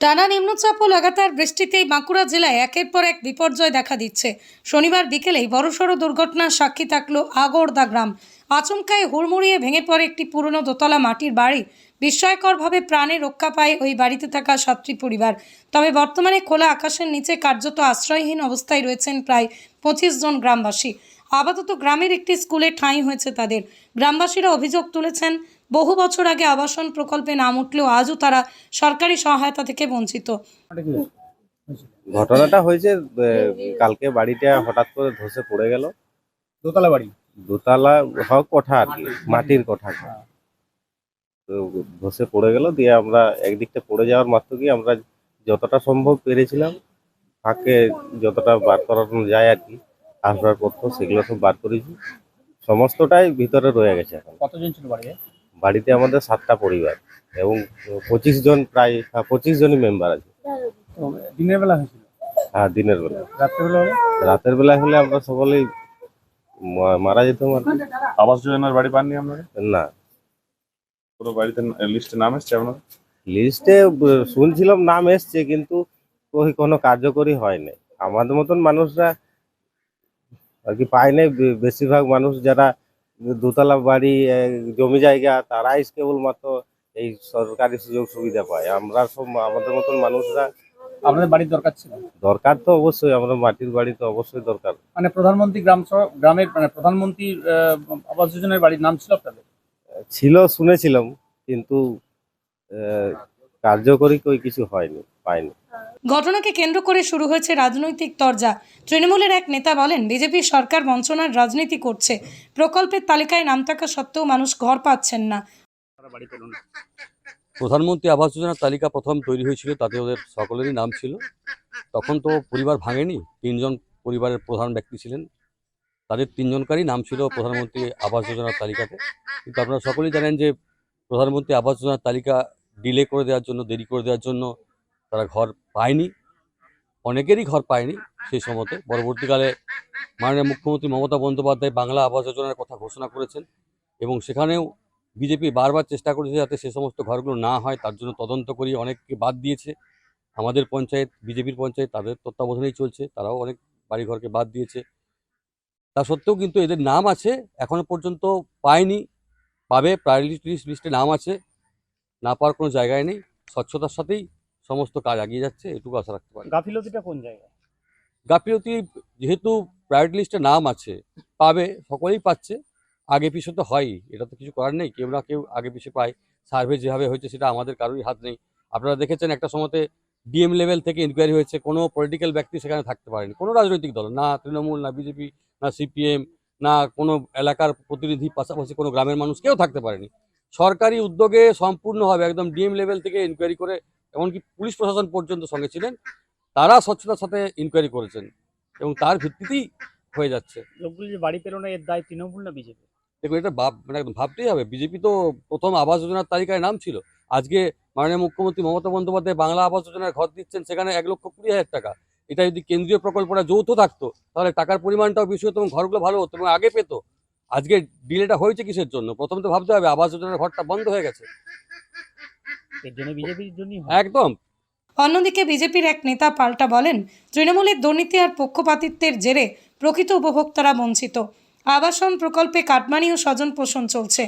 টানা নিম্নচাপ ও লাগাতার বৃষ্টিতেই বাঁকুড়া জেলায় একের পর এক বিপর্যয় দেখা দিচ্ছে। শনিবার বিকেলেই বড়সড় দুর্ঘটনার সাক্ষী থাকল আগরদা গ্রাম। আচমকায় হুড়মুড়িয়ে ভেঙে পড়ে একটি পুরনো দোতলা মাটির বাড়ি। বিস্ময়করভাবে প্রাণে রক্ষা পায় ওই বাড়িতে থাকা সাতটি পরিবার। তবে বর্তমানে খোলা আকাশের নিচে কার্যত আশ্রয়হীন অবস্থায় রয়েছেন প্রায় পঁচিশ জন গ্রামবাসী। আপাতত গ্রামের একটি স্কুলে ঠাঁই হয়েছে তাদের। গ্রামবাসীরা অভিযোগ তুলেছেন বহু বছর আগে আবাসন প্রকল্পে নাম উঠলেও আজও তারা সরকারি সহায়তা থেকে বঞ্চিত। ঘটনাটা হয়েছে কালকে বাড়িটা হঠাৎ করে ধসে পড়ে গেল। দোতলা বাড়ি? দোতলা হোক কোঠা আর কি মাটির কোঠা। তো ধসে পড়ে গেল দিয়ে আমরা একদিকটা পড়ে যাওয়ার মাত্র কি আমরা যতটা সম্ভব পেরেছিলাম ফাঁকে যতটা বার করানো যায় আর কি আসবার আসবাবপত্র সেগুলো সব বার করেছি। সমস্তটাই ভিতরে রয়ে গেছে এখন। কতজন ছিল বাড়িতে? বাড়িতে আমাদের সাতটা পরিবার এবং পঁচিশ জন প্রায় হ্যাঁ, পঁচিশ জনই মেম্বার আছে। দিনের বেলা হয়েছিল? হ্যাঁ দিনের বেলা। রাতের বেলা হলে? আমরা সকলেই মারা যেতাম আর আবাস যোজনার বাড়ি পাননি আপনারা? না। পুরো বাড়িতে লিস্টে নাম এসছে আপনার লিস্টে শুনছিলাম নাম এসছে কিন্তু ওই কোনো কার্যকরী হয় নাই। আমাদের মতন মানুষরা আর কি পায় নাই বেশিরভাগ মানুষ যারা দোতলা বাড়ি জমি জায়গা তারাই কেবলমাত্র এই সরকারি সুযোগ সুবিধা পায়। আমরা সব আমাদের মতন মানুষরা আপনাদের বাড়ির দরকার ছিল? দরকার তো অবশ্যই আমাদের মাটির বাড়ি তো অবশ্যই দরকার। মানে প্রধানমন্ত্রী গ্রাম গ্রামের মানে প্রধানমন্ত্রী আবাস যোজনার বাড়ির নাম ছিল আপনাদের? ছিল শুনেছিলাম কিন্তু কার্যকরী কই কিছু হয়নি পাইনি। ঘটনাকে কেন্দ্র করে শুরু হয়েছে রাজনৈতিক তরজা। তৃণমূলের এক নেতা বলেন বিজেপি সরকার বঞ্চনার রাজনীতি করছে। প্রকল্পের তালিকায় নাম থাকা সত্ত্বেও মানুষ ঘর পাচ্ছেন না। প্রধানমন্ত্রী আবাস যোজনার তালিকা প্রথম তৈরি হয়েছিল তাতে ওদের সকলেরই নাম ছিল। তখন তো পরিবার ভাঙেনি তিনজন পরিবারের প্রধান ব্যক্তি ছিলেন। তাদের তিনজনকারই নাম ছিল প্রধানমন্ত্রী আবাস যোজনার তালিকাতে। কিন্তু আপনারা সকলেই জানেন যে প্রধানমন্ত্রী আবাস যোজনার তালিকা ডিলে করে দেওয়ার জন্য দেরি করে দেওয়ার জন্য তারা ঘর পায়নি, অনেকেরই ঘর পায়নি সেই সময়তে। পরবর্তীকালে মাননীয় মুখ্যমন্ত্রী মমতা বন্দ্যোপাধ্যায় বাংলা আবাস যোজনার কথা ঘোষণা করেছেন এবং সেখানেও বিজেপি বারবার চেষ্টা করেছে যাতে সে সমস্ত ঘরগুলো না হয়, তার জন্য তদন্ত করিয়ে অনেককে বাদ দিয়েছে। আমাদের পঞ্চায়েত, বিজেপির পঞ্চায়েত, তাদের তত্ত্বাবধানেই চলছে, তারাও অনেক বাড়িঘরকে বাদ দিয়েছে। তা সত্ত্বেও কিন্তু এদের নাম আছে, এখনও পর্যন্ত পায়নি, পাবে প্রায়োরিটি লিস্টে নাম আছে, না পাওয়ার কোনো জায়গায় নেই, স্বচ্ছতার সাথেই সমস্ত কাজ এগিয়ে যাচ্ছে এটুকু আশা রাখতে পারি। গাফিলতিটা কোন জায়গায়? গাফিলতি যেহেতু প্রায়োরিটি লিস্টে নাম আছে পাবে সকলেই পাচ্ছে আগে পিছু তো হয়ই এটা তো কিছু করার নেই কেউ না কেউ আগে পিছু পায়। সার্ভে যেভাবে হয়েছে সেটা আমাদের কারোরই হাত নেই। আপনারা দেখেছেন একটা সময়তে ডিএম লেভেল থেকে ইনকোয়ারি হয়েছে কোনো পলিটিক্যাল ব্যক্তি সেখানে থাকতে পারেনি কোনো রাজনৈতিক দল না তৃণমূল না বিজেপি না সিপিএম না কোনো এলাকার প্রতিনিধি পাশাপাশি কোনো গ্রামের মানুষ কেউ থাকতে পারেনি। সরকারি উদ্যোগে সম্পূর্ণভাবে একদম ডিএম লেভেল থেকে ইনকোয়ারি করে এমনকি পুলিশ প্রশাসন পর্যন্ত সঙ্গে ছিলেন। তারা স্বচ্ছতার সাথে ইনকোয়ারি করেছেন এবং তার ভিত্তিতেই হয়ে যাচ্ছে। লোকগুলো যে বাড়ি পেল এর দায় তৃণমূল না বিজেপি? দেখুন এটা ভাব মানে একদম ভাবতেই হবে। বিজেপি তো প্রথম আবাস যোজনার তালিকায় নাম ছিল। আজকে মাননীয় মুখ্যমন্ত্রী মমতা বন্দ্যোপাধ্যায় বাংলা আবাস যোজনার ঘর দিচ্ছেন সেখানে এক লক্ষ কুড়ি হাজার টাকা। এটা যদি কেন্দ্রীয় প্রকল্পটা যৌথ থাকতো তাহলে টাকার পরিমাণটাও বেশি হতো এবং ঘরগুলো ভালো হতো এবং আগে পেতো। আজকে ডিলেটা হয়েছে কিসের জন্য? প্রথম তো ভাবতে হবে আবাস যোজনার ঘরটা বন্ধ হয়ে গেছে। এর জন্য বিজেপির জন্যই একদম। অন্যদিকে বিজেপির এক নেতা পাল্টা বলেন তৃণমূলের দুর্নীতি আর পক্ষপাতিত্বের জেরে প্রকৃত উপভোক্তারা বঞ্চিত। আবাসন প্রকল্পে কাটমানি ও স্বজন পোষণ চলছে।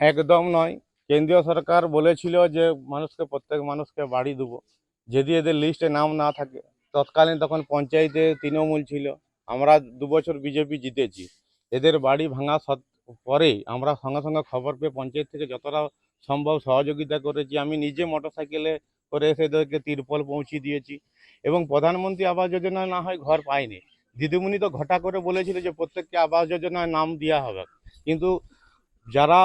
একদম নয়। কেন্দ্রীয় সরকার বলেছিল যে মানুষকে প্রত্যেক মানুষকে বাড়ি দেবো। যদি এদের লিস্টে নাম না থাকে তৎকালীন তখন পঞ্চায়েতে তৃণমূল ছিল। আমরা দু বছর বিজেপি জিতেছি। এদের বাড়ি ভাঙা সৎ পরেই আমরা সঙ্গে সঙ্গে খবর পেয়ে পঞ্চায়েত থেকে যতটা সম্ভব সহযোগিতা করেছি। আমি নিজে মোটরসাইকেলে করে এসে তিরপল পৌঁছে দিয়েছি এবং প্রধানমন্ত্রী আবাস যোজনা না হয় ঘর পায়নি। দিদিমণি তো ঘটা করে বলেছিল যে প্রত্যেককে আবাস যোজনায় নাম দেওয়া হবে। কিন্তু যারা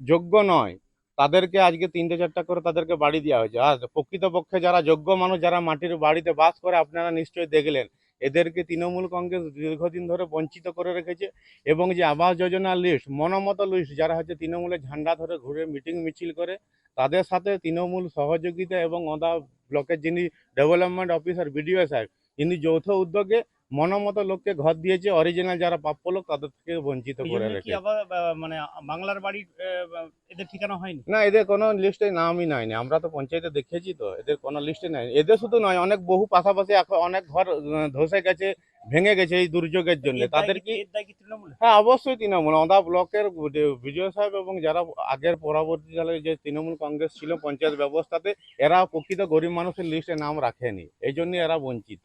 যোগ্য নয়, তাদেরকে আজকে তিনটে চারটা করে তাদেরকে বাড়ি দেওয়া হয়েছে। আর প্রকৃতপক্ষে যারা যোগ্য মানুষ, যারা মাটির বাড়িতে বাস করে, আপনারা নিশ্চয়ই দেখলেন এদেরকে তৃণমূল কংগ্রেস দীর্ঘদিন ধরে বঞ্চিত করে রেখেছে এবং যে আবাস যোজনার লিস্ট মনমত লিস্ট যারা হচ্ছে তৃণমূলের ঝান্ডা ধরে ঘুরে মিটিং মিছিল করে, তাদের সাথে তৃণমূল সহযোগিতা এবং অদা ব্লকের যিনি ডেভেলপমেন্ট অফিসার বিডিও সাহেব তিনি যৌথ উদ্যোগে মনোমতো লোককে ঘর দিয়েছে অরিজিনাল যারা প্রাপ্য লোক তাদের থেকে বঞ্চিত করে আবার মানে বাংলার আহ, এদের ঠিকানা হয়নি? না এদের কোনো লিস্টে নামই নাইনি। আমরা তো পঞ্চায়েতে দেখেছি তো এদের কোনো লিস্টে নাই এদের শুধু নয় অনেক বহু পাশাপাশি এখন অনেক ঘর ধসে গেছে ভেঙে গেছে এই দুর্যোগের জন্য। তাদের কি- হ্যাঁ অবশ্যই তৃণমূল। অদা ব্লকের বিজয় সাহেব এবং যারা আগের পরবর্তীকালে যে তৃণমূল কংগ্রেস ছিল পঞ্চায়েত ব্যবস্থাতে এরা প্রকৃত গরিব মানুষের লিস্টে নাম রাখেনি। এই জন্য এরা বঞ্চিত।